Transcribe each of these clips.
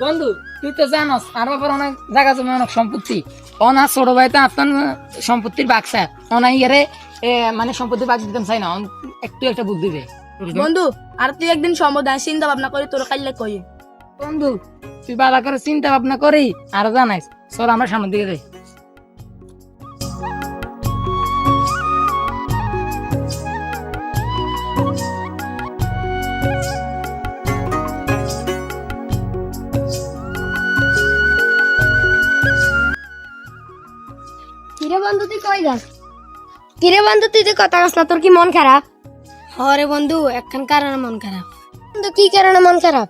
বন্ধু তুই তো জানস আর বাবার অনেক জায়গা জমি অনেক সম্পত্তি। অনা ছোট ভাই তো আপনার সম্পত্তির বাক্সা অনা ইয়ারে মানে সম্পত্তি বাক্স দিতাম চাই না একটু একটা বুদ্ধি দে বন্ধু আর তুই একদিন সমাধান চিন্তা ভাবনা করি তোর কাইলে কই? বন্ধু তুই বাবা করে চিন্তা ভাবনা করি আর জানাইস সর আমরা সামনের দিকে যাই। কই যাস কিরে বন্ধু তুই যে কথা কাস না তোর কি মন খারাপ? হরে বন্ধু একখান কারণে মন খারাপ। বন্ধু কি কারণে মন খারাপ?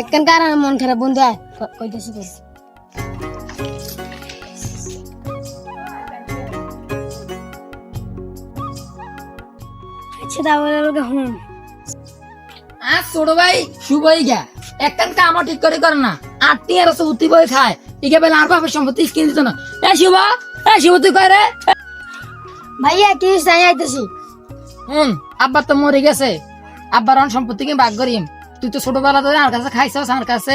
একখান কারণে মন খারাপ বন্ধু আয় কইতেছি তোর। আচ্ছা তাহলে লোকে হুম আর ছোট ভাই শুভই গা একখান কামও ঠিক করে করে না। আর আছে উত্তি বই খায়। ইকে বেলা আর বাপের সম্পত্তি স্কিন দিত না। এ শুভ শুভ তুই কয় রে? ভাইয়া কি চাই আইতেছি। হুম আব্বা তো মরে গেছে। আব্বার অন সম্পত্তি কি ভাগ করিম। তুই তো ছোটবেলা ধরে আমার কাছে খাইছস আমার কাছে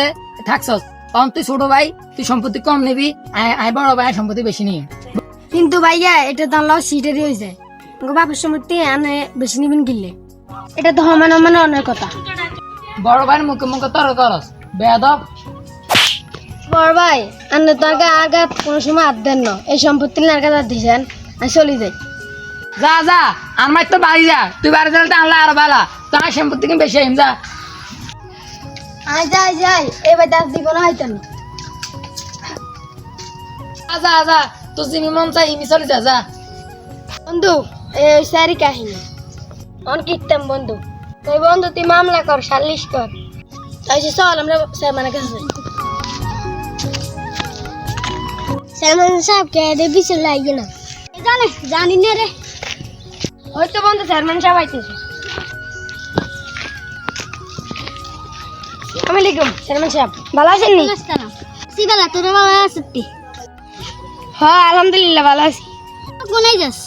থাকছস। তখন তুই ছোট ভাই তুই সম্পত্তি কম নিবি আয় বড় ভাই সম্পত্তি বেশি নিই কিন্তু ভাইয়া এটা তো আল্লাহ সিটেরই হয়েছে বাপের সম্পত্তি আনে বেশি নিবেন কিনলে। এটা তো সমান সমান অনেক কথা। বড় ভাইয়ের মুখে মুখে তর করস। বেয়াদব। বড় ভাই আন্নে তো আগে আগে কোনো সময় হাত দেন না। এই সম্পত্তি নিয়ে আগে হাত দিয়েছেন আমি চলে যাই। যা যা আমার তো বাড়ি যা। তুই বাড়ি যালে তো আনলা আর বেলা তোমার সম্পত্তি কি বেশি যা। আয় যাই যাই এবার দাস দিব না হয়তো যা, যা তুই যিনি মন চাই ইমি চলে যা যা। বন্ধু এই সারি কাহিনী। অন কিতাম বন্ধু। তুই বন্ধু তুই মামলা কর সালিশ কর। তাই সে চল আমরা স্যারমানের কাছে স্যারমান সাহেব কে বিচার লাগে না জানে জানি না রে। হয়তো বন্ধু স্যারমান সাহেব আইতেছে। আসসালামাইকুম চেয়ারম্যান সাহেব। ভালো আছেন নি? সিবালা তোর ভালো আছিস হ্যাঁ আলহামদুলিল্লাহ ভালো আছি। কোনাই যাস?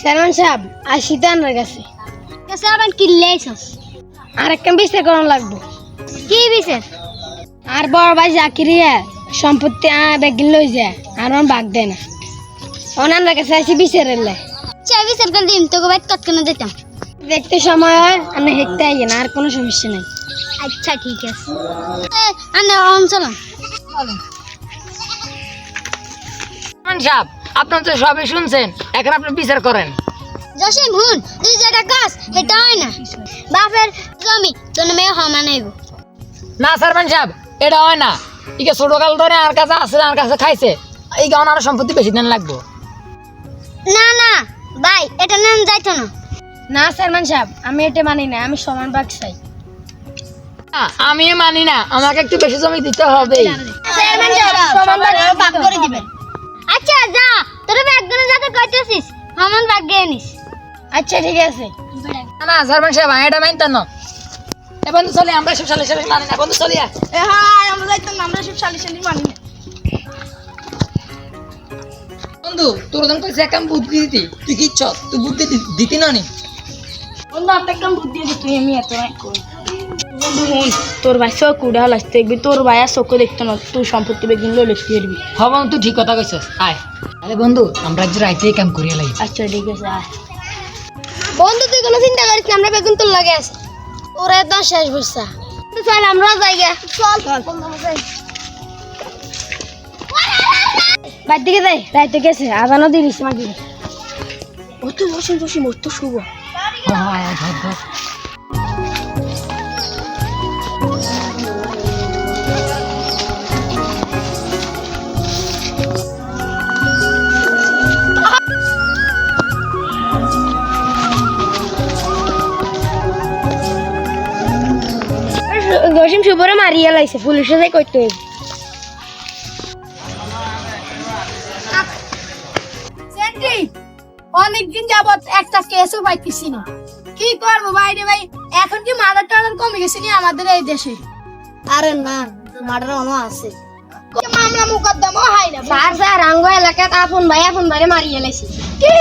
চেয়ারম্যান সাহেব আসি তো আমার কাছে। কাছে আবার কিনলে আইসস আর একটা বিচার করানো লাগবো। কি বিচার আর বড় ভাই জাকিরিয়া। সম্পত্তি আ বেগিন লই যায় আর আমার বাগ দেয় না। অনার কাছে আসি বিচারের লাই চা বিচার করে দিম তোকে বাইক কত কেন দিতাম? দেখতে সময় হয় আমি হেঁটতে আই না আর কোনো সমস্যা নাই। আচ্ছা ঠিক আছে। আনে অঞ্চল মান সাহেব আপনার তো সবই শুনছেন এখন আপনি বিচার করেন। জসিম হুন তুই যেটা কাজ এটা হয় না। বাপের জমি তোর মেয়ে হমা নেব না সারমান সাহেব এটা হয় না। ইকে ছোট কাল ধরে আর কাছে আছে আর কাছে খাইছে। এই গান আর সম্পত্তি বেশি দিন লাগবো। না না ভাই এটা নেন যাইতো না। না সালমান সাহেব আমি এটা মানি না আমি সমান ভাগ চাই। না, আমি মানি না আমাকে একটু বেশি জমি দিতে হবে। সালমান সাহেব সমান ভাগ করে দিবেন। আচ্ছা যা তোর একজনে যাতে কইতেছিস। সমান ভাগ দিয়ে নিস। আচ্ছা ঠিক আছে। না, না সারমান সাহেব আমি এটা মানতেন না। এ বন্ধু চলে আমরা সব সালে সালে মানি না। বন্ধু চলিয়া এ হাই আমরা যাইতাম না আমরা সব শালি শালি মানি না। বন্ধু তোর দাম কইছে একটা বুদ্ধি দিতি। তুই কি ইচ্ছ? তুই বুদ্ধি দিতি না নি? বন্ধু আপনি একদম বুদ্ধি আছে তুই আমি এত নাই কই বন্ধু হুন তোর ভাই চোখ উড়া লাগতে দেখবি তোর ভাই আর চোখ দেখতো না তুই সম্পত্তি বেগিন লই লিখতে পারবি হ বন্ধু তুই ঠিক কথা কইছস। আয়। আরে বন্ধু আমরা আজ রাইতে কাম করিয়া লাগি আচ্ছা ঠিক আছে আয়। বন্ধু তুই কোনো চিন্তা করিস না আমরা বেগুন তোর লাগে আছি। ওরা একদম শেষ বসা চল আমরা যাই গে চল। বাইর দিকে যাই? রাইতে গেছে। আজানও দিলিস মাগি। ও তো বসে জসিম ও শুভ হ্যাঁ ধর ধর শুভরে মারিয়া লাইছে পুলিশে যাই করতে অনেকদিন যাবত একটা কেসও পাইতেছি না। কি করব বাইরে ভাই এখন কি মার্ডার টার্ডার কমে গেছে নি আমাদের এই দেশে? আরে না মার্ডার অন আছে। মামলা মোকদ্দমা হয় না। স্যার স্যার আঙ্গ এলাকাত আপন ভাই আপন ভাইরে মারিয়া লাইছে। কি?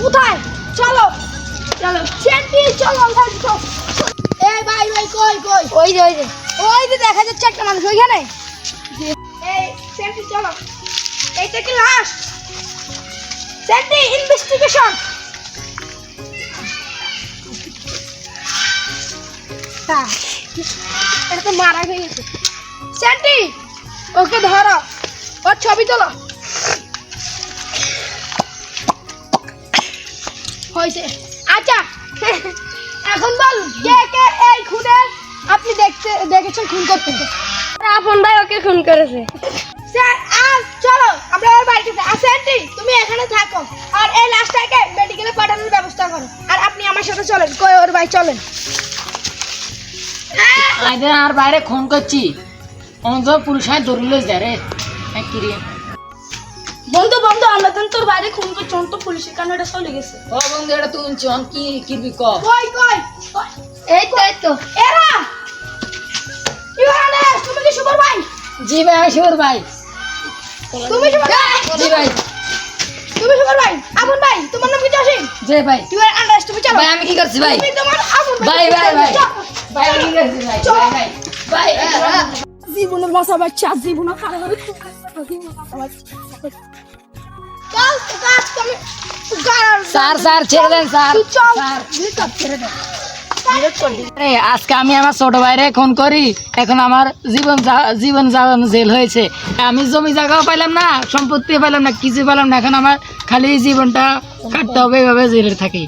কোথায়? চলো চলো। সেন্টি চলো চলো। ভাই ভাই কই কই? ওই যে ওই যে। ওই যে দেখা যাচ্ছে একটা মানুষ ওইখানে। এই সেন্টি চলো। এইটা কি লাস্ট সেন্টি ইনভেস্টিগেশন এটা তো মারা হয়ে গেছে। সেন্টি ওকে ধরো। ওর ছবি তোলো। হয়েছে। আচ্ছা। এখন বল কে কে এই খুনে? আপনি দেখতে দেখেছেন খুন করতে? আপন ভাই ওকে খুন করেছে। স্যার আজ চলো আমরা ওর বাড়িতে যাই। আর তুমি এখানে থাকো। আর এই লাশটাকে মেডিকেলে পাঠানোর ব্যবস্থা করো। আর আপনি আমার সাথে চলেন। কই ওর ভাই চলেন। আইদের আর বাইরে খুন করছি। অন্তত পুলিশ হয় ধরলে যায় রে। হ্যাঁ, কি রে? বন্ধু বন্ধু আমরা তো তোর বাইরে খুন করছি তো পুলিশের কারণে এটা চলে গেছে। ও বন্ধু এটা তুই চন কি কিরবি ক? কই কই? এই তো এই তো। এরা! ইভানে তুমি কি সুপার ভাই? জি ভাই আমি শিবর ভাই। তুমি ভাই? জি ভাই। তুমি সুপার ভাই? আপন ভাই তোমার নাম কি জসিম? জি ভাই। আর আন্ডারস্ট তুমি চলো। ভাই আমি কি করছি ভাই? তুমি তোমার আপন ভাই ভাই। ভাই ভাই। আমি কি করছি ভাই। ভাই ভাই। বাসা বাচ্চা জীবনের খারাপ হবে। আজকে আমি স্যার স্যার ছেড়ে দেন স্যার। স্যার। ছেড়ে দেন। আজকে আমি আমার ছোট ভাইরে খুন করি। এখন আমার জীবন জীবন যাওয়ান জেল হয়েছে। আমি জমি জায়গাও পাইলাম না সম্পত্তি পাইলাম না কিছু পাইলাম না। এখন আমার খালি জীবনটা কাটতে হবে এভাবে জেলে থাকি।